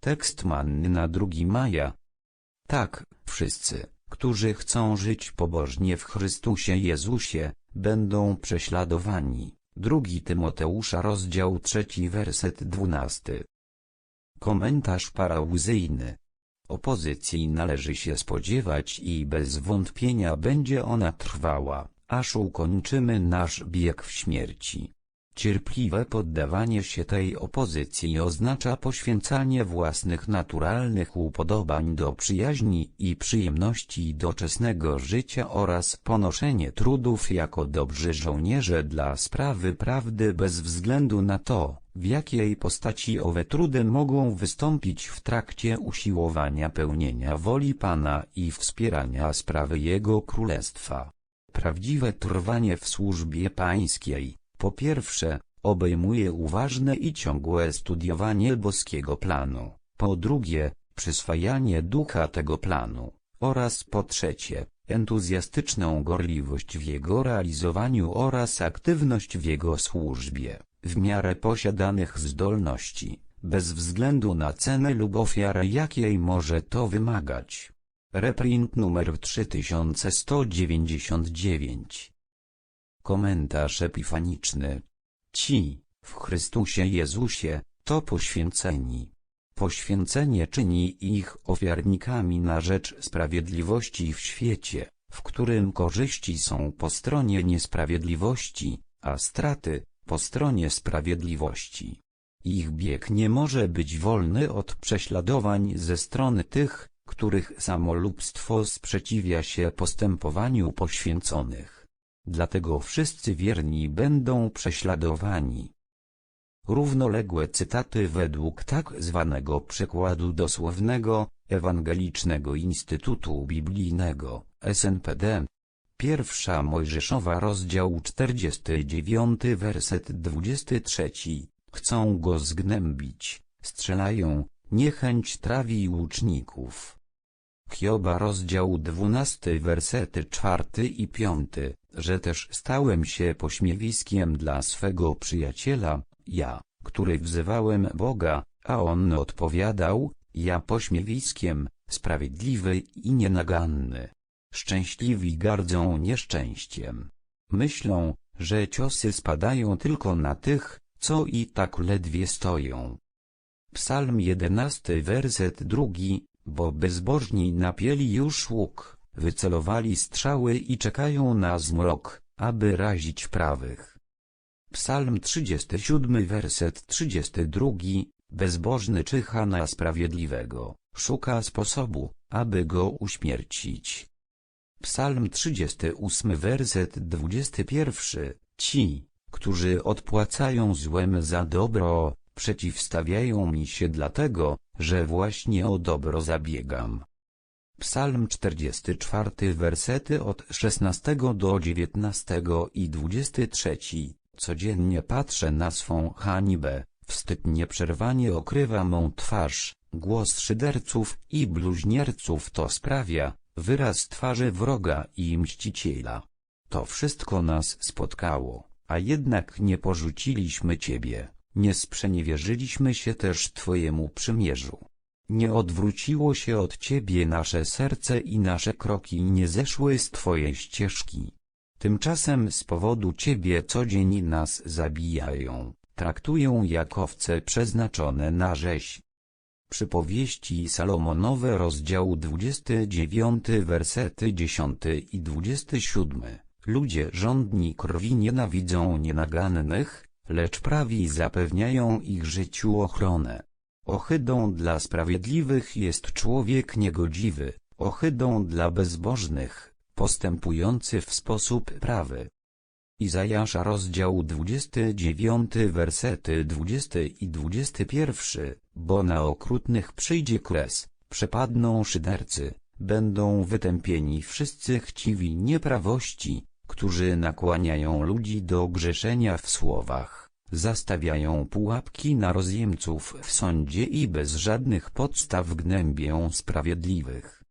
Tekst manny na 2 maja. Tak, wszyscy, którzy chcą żyć pobożnie w Chrystusie Jezusie, będą prześladowani. 2 Tymoteusza rozdział 3 werset 12. Komentarz parauzyjny. Opozycji należy się spodziewać i bez wątpienia będzie ona trwała, aż ukończymy nasz bieg w śmierci. Cierpliwe poddawanie się tej opozycji oznacza poświęcanie własnych naturalnych upodobań do przyjaźni i przyjemności doczesnego życia oraz ponoszenie trudów jako dobrzy żołnierze dla sprawy prawdy bez względu na to, w jakiej postaci owe trudy mogą wystąpić w trakcie usiłowania pełnienia woli Pana i wspierania sprawy Jego Królestwa. Prawdziwe trwanie w służbie pańskiej, po pierwsze, obejmuje uważne i ciągłe studiowanie boskiego planu, po drugie, przyswajanie ducha tego planu, oraz po trzecie, entuzjastyczną gorliwość w jego realizowaniu oraz aktywność w jego służbie, w miarę posiadanych zdolności, bez względu na cenę lub ofiarę jakiej może to wymagać. Reprint numer 3199 Komentarz epifaniczny. Ci, w Chrystusie Jezusie, to poświęceni. Poświęcenie czyni ich ofiarnikami na rzecz sprawiedliwości w świecie, w którym korzyści są po stronie niesprawiedliwości, a straty po stronie sprawiedliwości. Ich bieg nie może być wolny od prześladowań ze strony tych, których samolubstwo sprzeciwia się postępowaniu poświęconych. Dlatego wszyscy wierni będą prześladowani. Równoległe cytaty według tak zwanego przekładu dosłownego Ewangelicznego Instytutu Biblijnego SNPD. Pierwsza Mojżeszowa rozdział 49 werset 23. Chcą go zgnębić, strzelają, niechęć trawi łuczników. Hioba rozdział 12 wersety 4 i 5, że też stałem się pośmiewiskiem dla swego przyjaciela, ja, który wzywałem Boga, a on odpowiadał, ja pośmiewiskiem, sprawiedliwy i nienaganny. Szczęśliwi gardzą nieszczęściem. Myślą, że ciosy spadają tylko na tych, co i tak ledwie stoją. Psalm 11 werset drugi, bo bezbożni napieli już łuk, wycelowali strzały i czekają na zmrok, aby razić prawych. Psalm 37 werset 32, bezbożny czyha na sprawiedliwego, szuka sposobu, aby go uśmiercić. Psalm 38 werset 21, ci, którzy odpłacają złem za dobro, przeciwstawiają mi się dlatego, że właśnie o dobro zabiegam. Psalm 44 wersety od 16 do 19 i 23 Codziennie patrzę na swą hańbę, wstyd nieprzerwanie okrywa mą twarz, głos szyderców i bluźnierców to sprawia, wyraz twarzy wroga i mściciela. To wszystko nas spotkało, a jednak nie porzuciliśmy Ciebie. Nie sprzeniewierzyliśmy się też Twojemu przymierzu. Nie odwróciło się od Ciebie nasze serce i nasze kroki nie zeszły z Twojej ścieżki. Tymczasem z powodu Ciebie co dzień nas zabijają, traktują jak owce przeznaczone na rzeź. Przypowieści Salomonowe rozdział 29 wersety 10 i 27 Ludzie żądni krwi nienawidzą nienagannych, lecz prawi zapewniają ich życiu ochronę. Ohydą dla sprawiedliwych jest człowiek niegodziwy, ohydą dla bezbożnych, postępujący w sposób prawy. Izajasza rozdział 29 wersety 20 i 21, bo na okrutnych przyjdzie kres, przepadną szydercy, będą wytępieni wszyscy chciwi nieprawości, którzy nakłaniają ludzi do grzeszenia w słowach, zastawiają pułapki na rozjemców w sądzie i bez żadnych podstaw gnębią sprawiedliwych.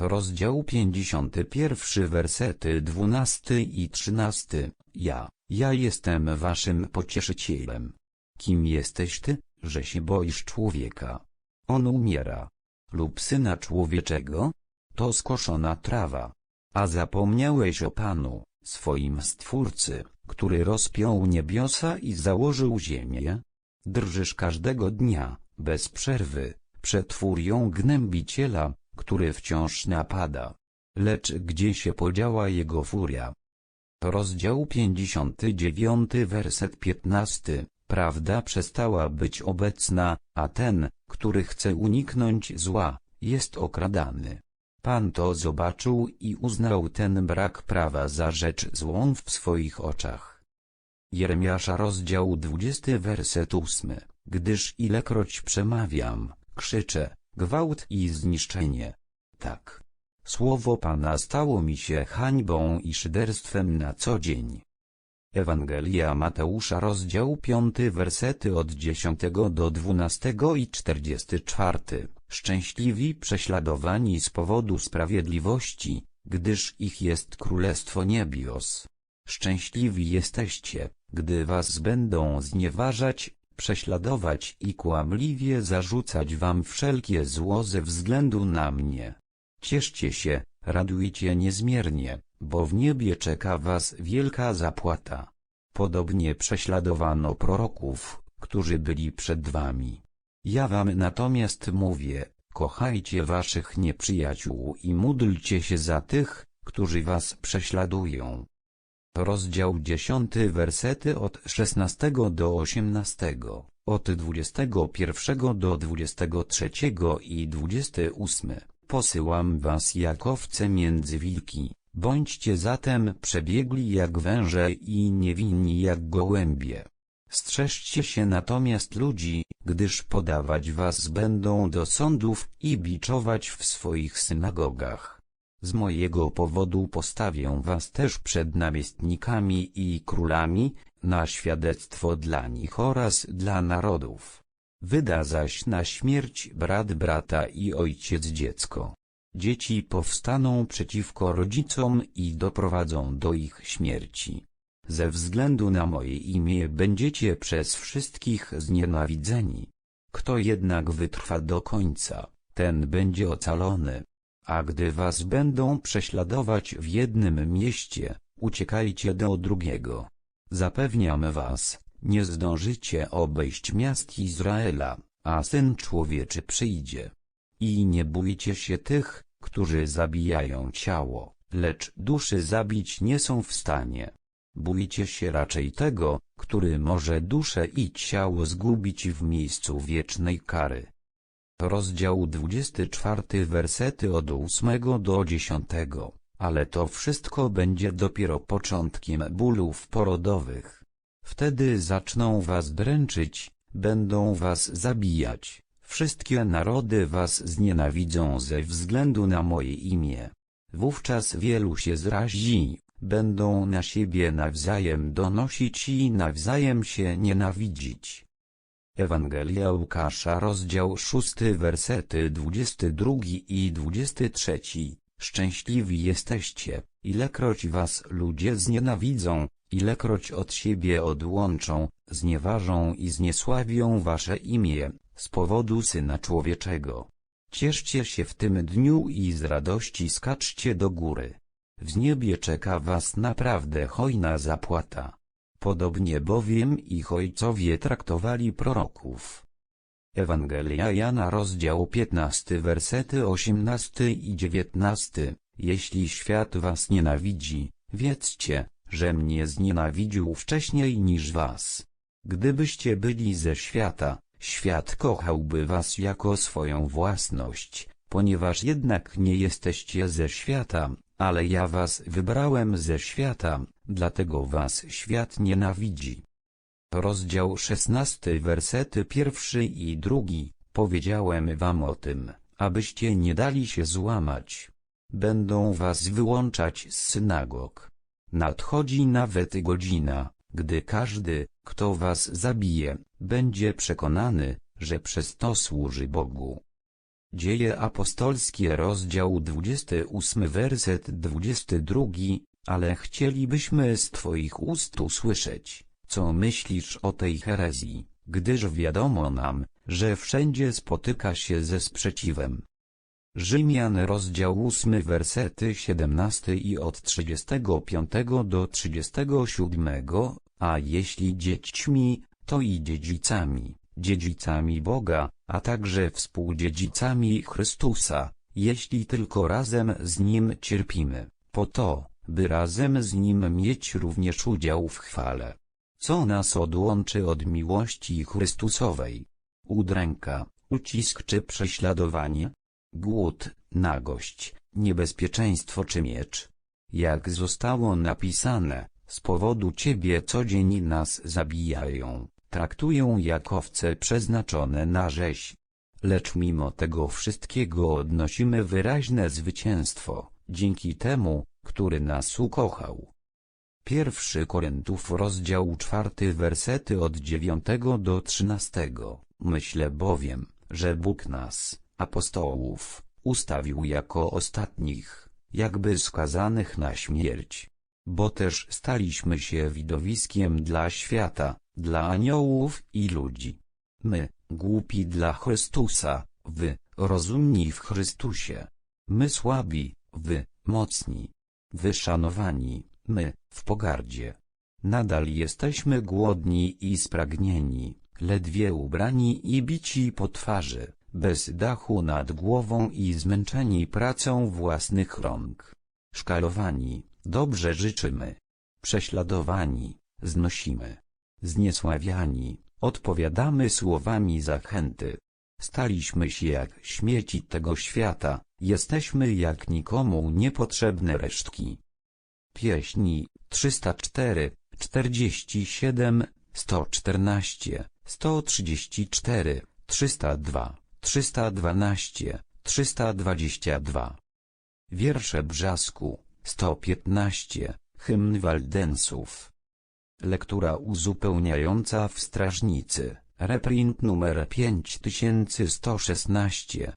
Rozdział 51 wersety 12 i 13 Ja, ja jestem waszym pocieszycielem. Kim jesteś ty, że się boisz człowieka? on umiera. Lub Syna Człowieczego? To skoszona trawa. A zapomniałeś o Panu, swoim Stwórcy, który rozpiął niebiosa i założył ziemię? Drżysz każdego dnia, bez przerwy, przed furią gnębiciela, który wciąż napada. Lecz gdzie się podziała jego furia? Rozdział 59 werset 15 Prawda przestała być obecna, a ten, który chce uniknąć zła, jest okradany. Pan to zobaczył i uznał ten brak prawa za rzecz złą w swoich oczach. Jeremiasza rozdział 20 werset 8 Gdyż ilekroć przemawiam, krzyczę, gwałt i zniszczenie. Tak. Słowo Pana stało mi się hańbą i szyderstwem na co dzień. Ewangelia Mateusza rozdział 5 wersety od 10 do 12 i 44 Szczęśliwi prześladowani z powodu sprawiedliwości, gdyż ich jest Królestwo Niebios. Szczęśliwi jesteście, gdy was będą znieważać, prześladować i kłamliwie zarzucać wam wszelkie zło ze względu na mnie. Cieszcie się, radujcie niezmiernie, bo w niebie czeka was wielka zapłata. Podobnie prześladowano proroków, którzy byli przed wami. Ja wam natomiast mówię, kochajcie waszych nieprzyjaciół i módlcie się za tych, którzy was prześladują. Rozdział 10 wersety od 16 do 18, od 21 do 23 i 28. Posyłam was jak owce między wilki, bądźcie zatem przebiegli jak węże i niewinni jak gołębie. Strzeżcie się natomiast ludzi, gdyż podawać was będą do sądów i biczować w swoich synagogach. Z mojego powodu postawię was też przed namiestnikami i królami, na świadectwo dla nich oraz dla narodów. Wyda zaś na śmierć brat brata i ojciec dziecko. Dzieci powstaną przeciwko rodzicom i doprowadzą do ich śmierci. Ze względu na moje imię będziecie przez wszystkich znienawidzeni. Kto jednak wytrwa do końca, ten będzie ocalony. A gdy was będą prześladować w jednym mieście, uciekajcie do drugiego. Zapewniam was, nie zdążycie obejść miast Izraela, a Syn Człowieczy przyjdzie. I nie bójcie się tych, którzy zabijają ciało, lecz duszy zabić nie są w stanie. Bójcie się raczej tego, który może duszę i ciało zgubić w miejscu wiecznej kary. Rozdział 24 wersety od 8 do 10. Ale to wszystko będzie dopiero początkiem bólów porodowych. Wtedy zaczną was dręczyć, będą was zabijać. Wszystkie narody was znienawidzą ze względu na moje imię. Wówczas wielu się zrazi, będą na siebie nawzajem donosić i nawzajem się nienawidzić. Ewangelia Łukasza rozdział 6 wersety 22 i 23 Szczęśliwi jesteście, ilekroć was ludzie znienawidzą, ilekroć od siebie odłączą, znieważą i zniesławią wasze imię, z powodu Syna Człowieczego. Cieszcie się w tym dniu i z radości skaczcie do góry. W niebie czeka was naprawdę hojna zapłata. Podobnie bowiem ich ojcowie traktowali proroków. Ewangelia Jana rozdział 15 wersety 18 i 19 Jeśli świat was nienawidzi, wiedzcie, że mnie znienawidził wcześniej niż was. Gdybyście byli ze świata, świat kochałby was jako swoją własność, ponieważ jednak nie jesteście ze świata, ale ja was wybrałem ze świata, dlatego was świat nienawidzi. Rozdział 16 wersety pierwszy i drugi, powiedziałem wam o tym, abyście nie dali się złamać. Będą was wyłączać z synagog. Nadchodzi nawet godzina, gdy każdy, kto was zabije, będzie przekonany, że przez to służy Bogu. Dzieje apostolskie rozdział 28 werset 22 Ale chcielibyśmy z Twoich ust usłyszeć, co myślisz o tej herezji, gdyż wiadomo nam, że wszędzie spotyka się ze sprzeciwem. Rzymian rozdział 8 wersety 17 i od 35 do 37, a jeśli dziećmi, to i dziedzicami, dziedzicami Boga, a także współdziedzicami Chrystusa, jeśli tylko razem z Nim cierpimy, po to, by razem z Nim mieć również udział w chwale. Co nas odłączy od miłości Chrystusowej? Udręka, ucisk czy prześladowanie? Głód, nagość, niebezpieczeństwo czy miecz? Jak zostało napisane, z powodu Ciebie co dzień nas zabijają, traktują jak owce przeznaczone na rzeź. Lecz mimo tego wszystkiego odnosimy wyraźne zwycięstwo, dzięki temu, który nas ukochał. Pierwszy Koryntów rozdział czwarty wersety od dziewiątego do trzynastego. Myślę bowiem, że Bóg nas, apostołów, ustawił jako ostatnich, jakby skazanych na śmierć. Bo też staliśmy się widowiskiem dla świata, dla aniołów i ludzi. My, głupi dla Chrystusa, wy, rozumni w Chrystusie. My słabi, wy, mocni. Wy szanowani, my, w pogardzie. Nadal jesteśmy głodni i spragnieni, ledwie ubrani i bici po twarzy, bez dachu nad głową i zmęczeni pracą własnych rąk. Szkalowani, dobrze życzymy. Prześladowani, znosimy. Zniesławiani, odpowiadamy słowami zachęty. Staliśmy się jak śmieci tego świata, jesteśmy jak nikomu niepotrzebne resztki. Pieśni 304, 47, 114, 134, 302, 312, 322. Wiersze Brzasku 115, hymn Waldensów. Lektura uzupełniająca w Strażnicy, reprint numer 5116.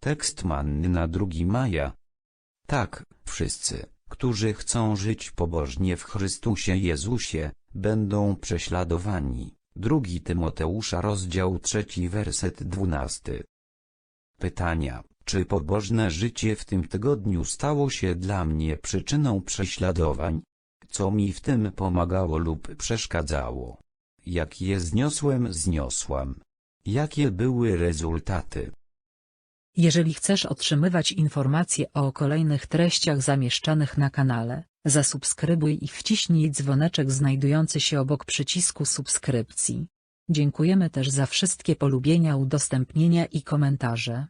Tekst manny na 2 maja. Tak, wszyscy, którzy chcą żyć pobożnie w Chrystusie Jezusie, będą prześladowani. Drugi Tymoteusza rozdział 3 werset 12. Pytania, czy pobożne życie w tym tygodniu stało się dla mnie przyczyną prześladowań? Co mi w tym pomagało lub przeszkadzało? Jak je zniosłem zniosłam? Jakie były rezultaty? Jeżeli chcesz otrzymywać informacje o kolejnych treściach zamieszczanych na kanale, zasubskrybuj i wciśnij dzwoneczek znajdujący się obok przycisku subskrypcji. Dziękujemy też za wszystkie polubienia, udostępnienia i komentarze.